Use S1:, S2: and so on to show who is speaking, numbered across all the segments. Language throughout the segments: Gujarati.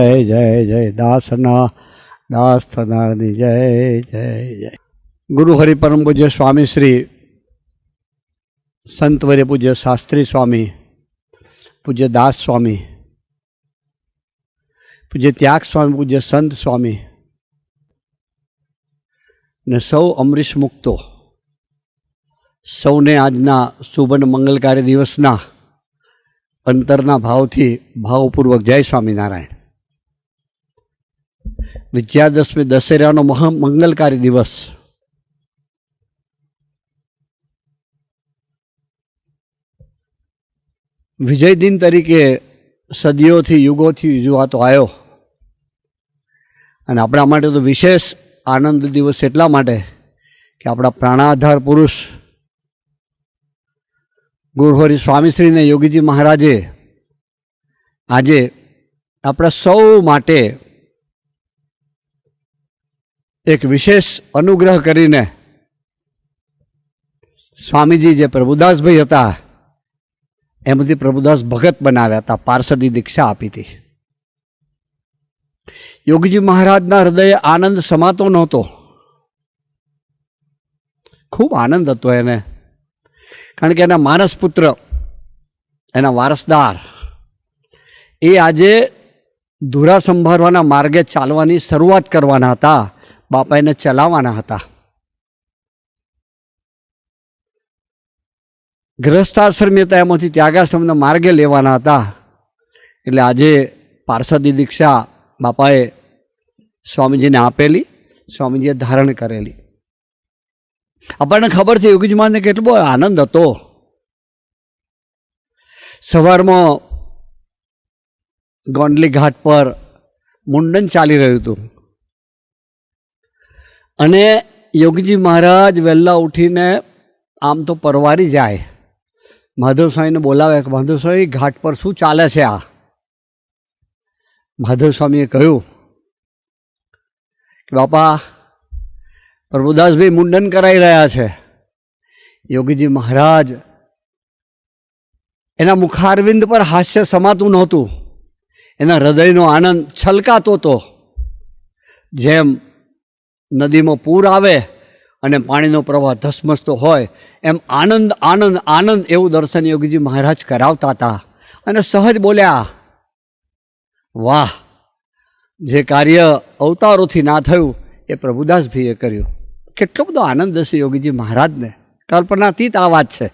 S1: જય જય જય, દાસના દાસ થનારની જય જય જય. ગુરુ હરિ પરમ પૂજ્ય સ્વામી શ્રી સંત વર્ય પૂજ્ય શાસ્ત્રી સ્વામી, પૂજ્ય દાસ સ્વામી, પૂજ્ય ત્યાગ સ્વામી, પૂજ્ય સંત સ્વામી ને સૌ અમરીશ મુક્તો. સૌને આજના શુભ અને મંગલકારી દિવસના અંતરના ભાવથી ભાવપૂર્વક જય સ્વામિનારાયણ. વિજયાદશમી દશેરાનો મહામંગલકારી દિવસ. વિજય દિન તરીકે સદીઓથી, યુગોથી ઉજવાતો આવ્યો. અને આપણા માટે તો વિશેષ આનંદ દિવસ એટલા માટે કે આપણા પ્રાણાધાર પુરુષ ગુરુહરિ સ્વામીશ્રીને યોગીજી મહારાજે આજે આપણા સૌ માટે એક વિશેષ અનુગ્રહ કરીને સ્વામીજી જે પ્રભુદાસભાઈ હતા, એમાંથી પ્રભુદાસ ભગત બનાવ્યા હતા પાર્ષદી દીક્ષા આપી હતી. યોગીજી મહારાજના હૃદયે આનંદ સમાતો નહોતો. ખૂબ આનંદ હતો એને. કારણ કે એના માનસ પુત્ર, એના વારસદાર, એ આજે ધુરા સંભાળવાના માર્ગે ચાલવાની શરૂઆત કરવાના હતા. બાપા એને ચલાવવાના હતા. ગ્રહસ્થાશ્રમી હતા એમાંથી ત્યાગાશ્રમના માર્ગે લેવાના હતા. એટલે આજે પાર્ષદી દીક્ષા બાપાએ સ્વામીજીને આપેલી, સ્વામીજીએ ધારણ કરેલી. આપણને ખબર છે યોગીજમાનને કેટલો આનંદ હતો. સવારમાં ગોંડલી ઘાટ પર મુંડન ચાલી રહ્યું હતું. અને યોગીજી મહારાજ વહેલા ઉઠીને આમ તો પરવારી જાય. સ્વામીને બોલાવે કે સ્વામી, ઘાટ પર શું ચાલે છે આ? માધવસ્વામીએ કહ્યું કે, બાપા, પ્રભુદાસભાઈ મુંડન કરાવી રહ્યા છે. યોગીજી મહારાજ એના મુખારવિંદ પર હાસ્ય સમાતું નહોતું. એના હૃદયનો આનંદ છલકાતો હતો. જેમ નદીમાં પૂર આવે અને પાણીનો પ્રવાહ ધસમસતો હોય, એમ આનંદ આનંદ આનંદ એવું દર્શન યોગીજી મહારાજ કરાવતા હતા. અને સહજ બોલ્યા, વાહ, જે કાર્ય અવતારોથી ના થયું, એ પ્રભુદાસભાઈએ કર્યું. કેટલો બધો આનંદ હશે યોગીજી મહારાજને. કલ્પનાતીત આ વાત છે.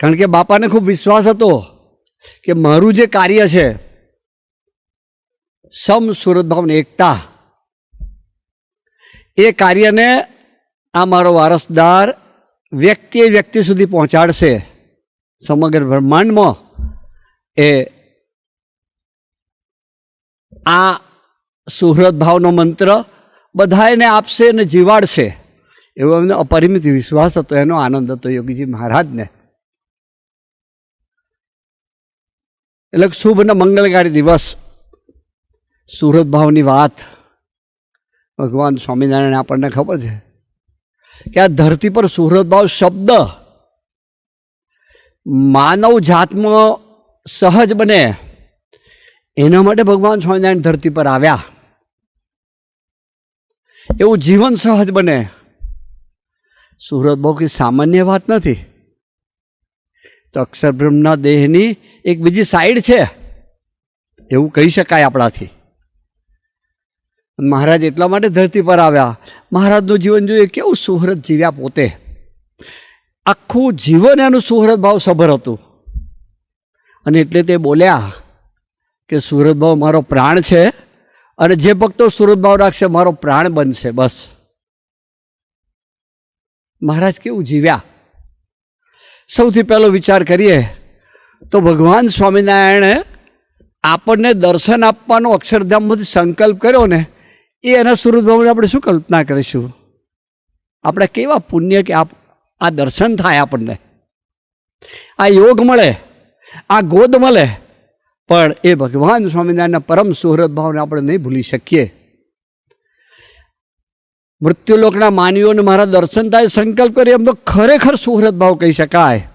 S1: કારણ કે બાપાને ખૂબ વિશ્વાસ હતો કે મારું જે કાર્ય છે સમ સુરત ભાવને એકતા. એ કાર્યને આ મારો વારસદાર વ્યક્તિએ વ્યક્તિ સુધી પહોંચાડશે. સમગ્ર બ્રહ્માંડમાં એ આ સુહૃદ ભાવનો મંત્ર બધાને આપશે અને જીવાડશે. એવો એમને અપરિમિત વિશ્વાસ હતો, એનો આનંદ હતો યોગીજી મહારાજને. એટલે શુભ અને મંગલકારી દિવસ. સુરત ભાવની વાત. ભગવાન સ્વામિનારાયણ આપણને ખબર છે કે આ ધરતી પર સુરત ભાવ શબ્દ માનવ જાતમાં સહજ બને. એના માટે ભગવાન સ્વામિનારાયણ ધરતી પર આવ્યા. એવું જીવન સહજ બને. સુરત બહુ કઈ સામાન્ય વાત નથી. તો અક્ષર બ્રહ્મના દેહની એક બીજી સાઈડ છે. એવું કહી શકાય આપણાથી. મહારાજ એટલા માટે ધરતી પર આવ્યા. મહારાજનું જીવન જોઈએ કેવું સુહૃદ જીવ્યા પોતે. આખું જીવન એનું સુહૃદ ભાવ સભર હતું. અને એટલે તે બોલ્યા કે સુરતભાવ મારો પ્રાણ છે અને જે ભક્તો સુરતભાવ રાખશે મારો પ્રાણ બનશે બસ. મહારાજ કેવું જીવ્યા? સૌથી પહેલો વિચાર કરીએ તો ભગવાન સ્વામિનારાયણે આપણને દર્શન આપવાનો અક્ષરધામમાંથી સંકલ્પ કર્યો ને એ એના ભાવને આપણે શું કલ્પના કરીશું? આપણે કેવા પુણ્ય કે આપ આ દર્શન થાય આપણને. આ યોગ મળે, આ ગોદ મળે, પણ એ ભગવાન સ્વામિનારાયણના પરમ સુહૃદ ભાવને આપણે નહીં ભૂલી શકીએ. મૃત્યુલોકના માનવીઓને મારા દર્શન થાય સંકલ્પ કરી એમ તો ખરેખર સુહૃદ ભાવ કહી શકાય.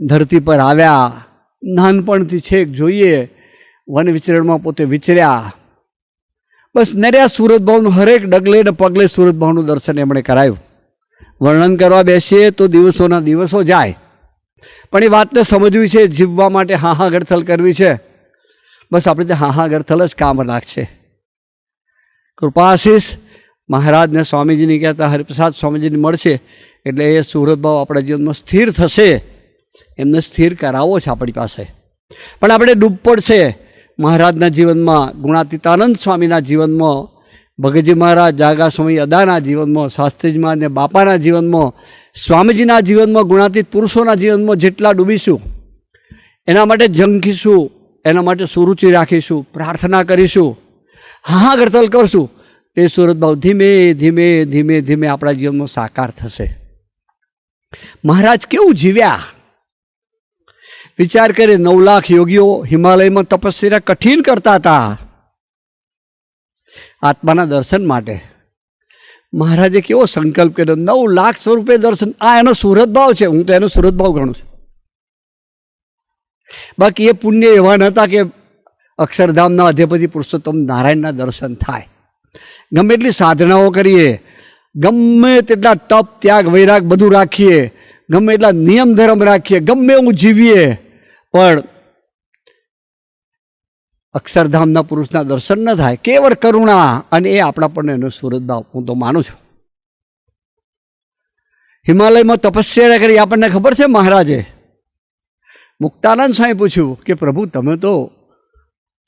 S1: ધરતી પર આવ્યા, નાનપણથી છેક જોઈએ વન વિચરણમાં પોતે વિચર્યા બસ નર્યા સુરત ભાવનું હરેક ડગલે ને પગલે સુરત ભાવનું દર્શન એમણે કરાયું. વર્ણન કરવા બેસીએ તો દિવસોના દિવસો જાય. પણ એ વાતને સમજવી છે, જીવવા માટે હા હા ગડથલ કરવી છે. બસ આપણે તે હા હા ગડથલ જ કામ લાગશે કૃપાશીષ મહારાજને સ્વામીજીની કહેતા હરિપ્રસાદ સ્વામીજીને મળશે એટલે એ સુરત ભાવ આપણા જીવનમાં સ્થિર થશે. એમને સ્થિર કરાવવો છે આપણી પાસે. પણ આપણે ડૂબ પડશે મહારાજના જીવનમાં, ગુણાતીતાનંદ સ્વામીના જીવનમાં, ભગતજી મહારાજ જાગા સ્વામી અદાના જીવનમાં, શાસ્ત્રીજી અને બાપાના જીવનમાં, સ્વામીજીના જીવનમાં, ગુણાતીત પુરુષોના જીવનમાં જેટલા ડૂબીશું, એના માટે જંખીશું, એના માટે સુરુચિ રાખીશું, પ્રાર્થના કરીશું હા ગરતલ કરશું, તે સુરતભાવ ધીમે ધીમે ધીમે ધીમે આપણા જીવનમાં સાકાર થશે. મહારાજ કેવું જીવ્યા? વિચાર કરે, નવ લાખ યોગીઓ હિમાલયમાં તપસ્યા કઠિન કરતા હતા. આત્માના દર્શન માટે. મહારાજે કેવો સંકલ્પ કર્યો, નવ લાખ સ્વરૂપે દર્શન. આ એનો સુરત ભાવ છે, હું તો એનો સુરત ભાવ ગણું છું. બાકી એ પુણ્ય એવા નહોતા કે અક્ષરધામના અધ્યપતિ પુરુષોત્તમ નારાયણના દર્શન થાય. ગમે એટલી સાધનાઓ કરીએ, ગમે તેટલા તપ, ત્યાગ, વૈરાગ બધું રાખીએ, ગમે એટલા નિયમ ધર્મ રાખીએ, ગમે એવું જીવીએ પણ અક્ષરધામના પુરુષના દર્શન ન થાય, કેવળ કરુણા અને એ આપણા પણ એનો સુરત ભાવ હું તો માનું છું. હિમાલયમાં તપસ્યા કરી આપણને ખબર છે મહારાજે? મુક્તાનંદ સ્વામી પૂછ્યું કે, પ્રભુ, તમે તો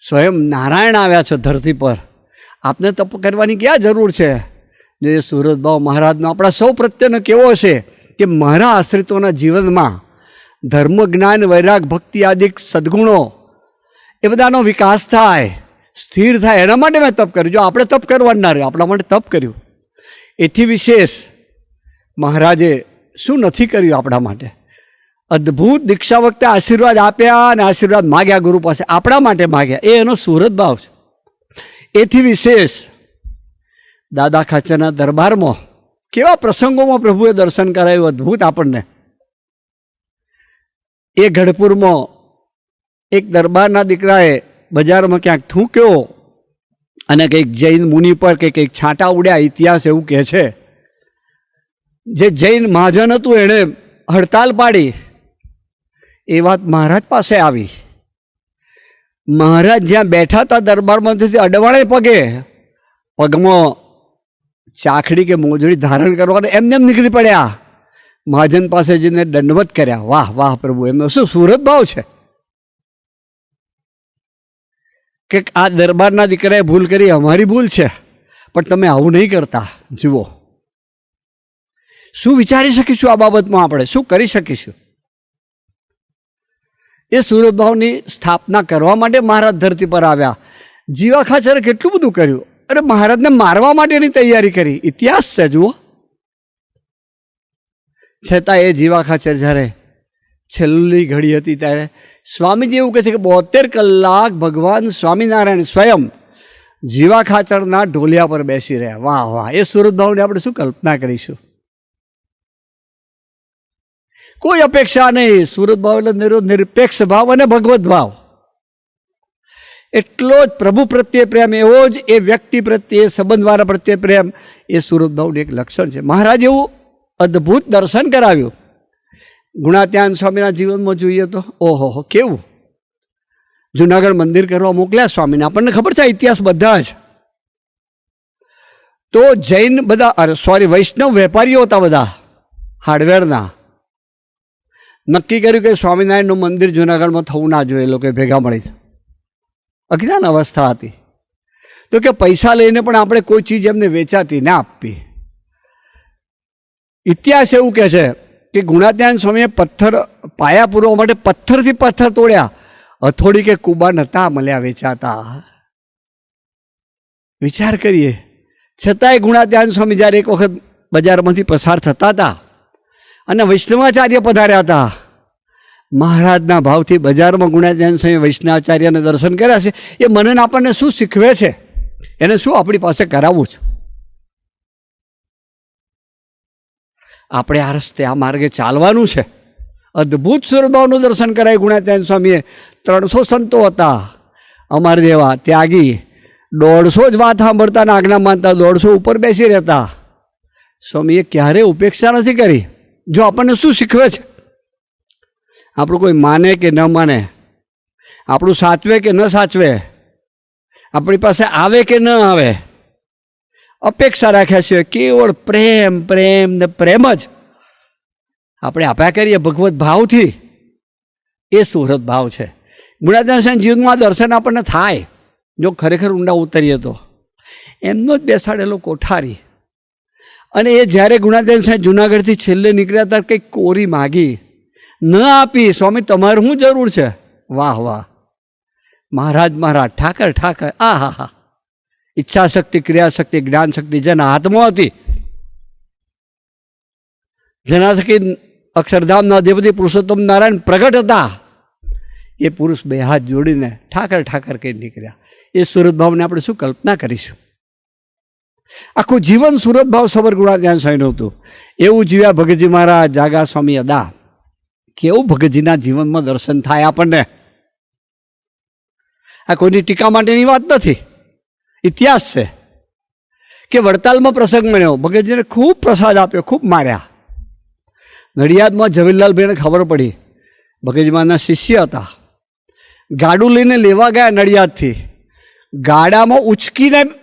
S1: સ્વયં નારાયણ આવ્યા છો ધરતી પર. આપને તપ કરવાની ક્યાં જરૂર છે? જે સુરત ભાવ મહારાજનો આપણા સૌ પ્રત્યેનો કેવો છે કે મારા આશ્રિતોના જીવનમાં ધર્મ જ્ઞાન વૈરાગ, ભક્તિ આદિ સદગુણો, એ બધાનો વિકાસ થાય, સ્થિર થાય. એના માટે મેં તપ કર્યું. જો આપણે તપ કરવાનું ના રહ્યું, આપણા માટે તપ કર્યું. એથી વિશેષ મહારાજે શું નથી કર્યું આપણા માટે? અદ્ભુત દીક્ષા વખતે આશીર્વાદ આપ્યા અને આશીર્વાદ માગ્યા ગુરુ પાસે. આપણા માટે માગ્યા. એ એનો સુરત ભાવ છે. એથી વિશેષ દાદા ખાચરના દરબારમાં કેવા પ્રસંગોમાં પ્રભુએ દર્શન કરાયું અદ્ભુત આપણને. એ ગઢપુરમાં એક દરબારના દીકરાએ બજારમાં ક્યાંક થૂક્યો અને કંઈક જૈન મુનિ પર કે કંઈક છાંટા ઉડ્યા, ઇતિહાસ એવું કહે છે. જે જૈન મહાજન હતું, એણે હડતાલ પાડી. એ વાત મહારાજ પાસે આવી. મહારાજ જ્યાં બેઠા હતા દરબારમાંથી અડવાળે પગે. પગમાં ચાખડી કે મોજડી ધારણ કરવાને એમને એમ નીકળી પડ્યા. મહાજન પાસે જઈને દંડવત કર્યા. વાહ વાહ પ્રભુ, એમનો શું સુરત ભાવ છે? કે આ દરબારના દીકરાએ ભૂલ કરી, અમારી ભૂલ છે, પણ તમે આવું નહીં કરતા. જુઓ. શું વિચારી શકીશું આ બાબતમાં આપણે? શું કરી શકીશું? એ સુરત ભાવની સ્થાપના કરવા માટે મહારાજ ધરતી પર આવ્યા. જીવા ખાચરે કેટલું બધું કર્યું. અરે મહારાજને મારવા માટેની તૈયારી કરી. ઇતિહાસ છે, જુઓ. છતાં એ જીવા ખાચર જ્યારે છેલ્લી ઘડી હતી ત્યારે સ્વામીજી એવું કહે છે કે બોતેર કલાક ભગવાન સ્વામિનારાયણ સ્વયં જીવા ખાચરના ઢોલિયા પર બેસી રહ્યા. વાહ વાહ. એ સુરત ભાવની આપણે શું કલ્પના કરીશું? કોઈ અપેક્ષા નહીં. સુરત એટલે નિરો- નિરપેક્ષ ભાવ અને ભગવત ભાવ. એટલો જ પ્રભુ પ્રત્યે પ્રેમ, એવો જ એ વ્યક્તિ પ્રત્યે, સંબંધવાળા પ્રત્યે પ્રેમ, એ સુરત ભાવનું એક લક્ષણ છે. મહારાજ એવું અદ્ભુત દર્શન કરાવ્યું. ગુણાત્યાન સ્વામીના જીવનમાં જોઈએ તો, ઓહો કેવું? જુનાગઢ મંદિર કરવા મોકલ્યા સ્વામીને. આપણને ખબર છે ઇતિહાસ બધા જ. તો જૈન બધા સોરી વૈષ્ણવ વેપારીઓ હતા બધા, હાર્ડવેરના. નક્કી કર્યું કે સ્વામિનારાયણનું મંદિર જુનાગઢમાં થવું ના જોઈએ, એ લોકોએ ભેગા મળી. અજ્ઞાન અવસ્થા હતી. તો કે પૈસા લઈને પણ આપણે કોઈ ચીજ એમને વેચાતી ના આપવી ઇતિહાસ એવું કહે છે કે ગુણાધ્યાન સ્વામીએ પથ્થર, પાયા પૂરવા માટે પથ્થરથી પથ્થર તોડ્યા. હથોડી કે કુબા નતા મળ્યા વેચાતા. વિચાર કરીએ. છતાંય ગુણાધ્યાન સ્વામી જ્યારે એક વખત બજારમાંથી પસાર થતા હતા અને વૈષ્ણવાચાર્ય પધાર્યા હતા, મહારાજના ભાવથી બજારમાં ગુણાધ્યાન સ્વામી વૈષ્ણવાચાર્યને દર્શન કર્યા છે, એ મને આપણને શું શીખવે છે? એને શું આપણી પાસે કરાવવું છે? આપણે આ રસ્તે આ માર્ગે ચાલવાનું છે. અદ્ભુત સુરભાવનું દર્શન કરાય ગુણાત્યાન સ્વામીએ. ત્રણસો સંતો હતા. અમાર જેવા ત્યાગી. દોઢસો જ વાત સાંભળતા ને આજ્ઞા માનતા દોઢસો ઉપર બેસી રહેતા. સ્વામીએ ક્યારેય ઉપેક્ષા નથી કરી? જો આપણને શું શીખવે છે? આપણું કોઈ માને કે ન માને? આપણું સાચવે કે ન સાચવે? આપણી પાસે આવે કે ન આવે? અપેક્ષા રાખ્યા છે કેવળ પ્રેમ પ્રેમ ને પ્રેમ જ. આપણે આપ્યા કરીએ ભગવત ભાવથી. એ સુહૃદ ભાવ છે. ગુણાત્યાન જીવનમાં દર્શન આપણને થાય. જો ખરેખર ઊંડા ઉતરીએ તો. એમનો જ બેસાડેલો કોઠારી. અને એ જ્યારે ગુણાત્યાન સાહેબ જુનાગઢથી છેલ્લે નીકળ્યા ત્યારે કંઈક કોરી માગી. ન આપી, સ્વામી, તમારે શું જરૂર છે? વાહ વાહ. મહારાજ મહારાજ, ઠાકર ઠાકર. આ, હા હા. ઈચ્છા શક્તિ ક્રિયા શક્તિ જ્ઞાન શક્તિ જેના હાથમાં હતી. જેના થકી અક્ષરધામના અધિપતિ પુરુષોત્તમ નારાયણ પ્રગટ હતા. એ પુરુષ બે હાથ જોડીને ઠાકર ઠાકર કહી નીકળ્યા. એ સુરત ભાવને આપણે શું કલ્પના કરીશું? આખું જીવન સુરત ભાવ સબર ગુણાધ્યાન સ્વામીનું હતું. એવું જીવ્યા ભગતજી મહારાજ જાગા સ્વામી અદા. કેવું ભગતજીના જીવનમાં દર્શન થાય આપણને? આ કોઈની ટીકા માટેની વાત નથી. ઇતિહાસ છે કે વડતાલમાં પ્રસંગ મળ્યો. ભગતજીને ખૂબ પ્રસાદ આપ્યો, ખૂબ માર્યા. નડિયાદમાં જવેરલાલભાઈને ખબર પડી. ભગતજીમાના શિષ્ય હતા. ગાડું લઈને લેવા ગયા નડિયાદથી. ગાડામાં ઉચકીને